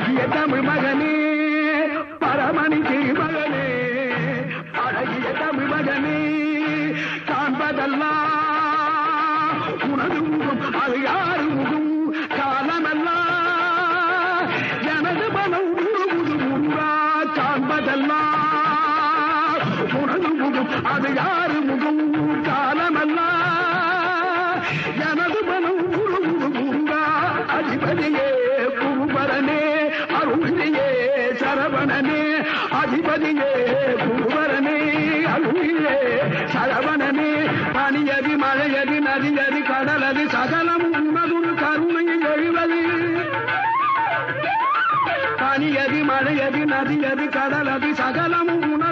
அழகிய தமிழ் மகனே பரமணி திருமகனே அழகிய தமிழ் மகனே காண்பதெல்லாம் உனது முகம் அது யாரு முகம் காலமெல்லாம் எனது மனம் உருகுது முருகா காண்பதெல்லாம் உனது முகம் அது யாரு முகம் காலமெல்லாம் எனது மனம் உருகுது சரவணனே அதிபதியே குருபரனே அருளியே சரவணனே பனியதி மழையதி நதியதி கடலது சகலம் உன்னதுரு கருணை எழுவது. பனியதி மழையதி நதியதி கடலது சகலம் உண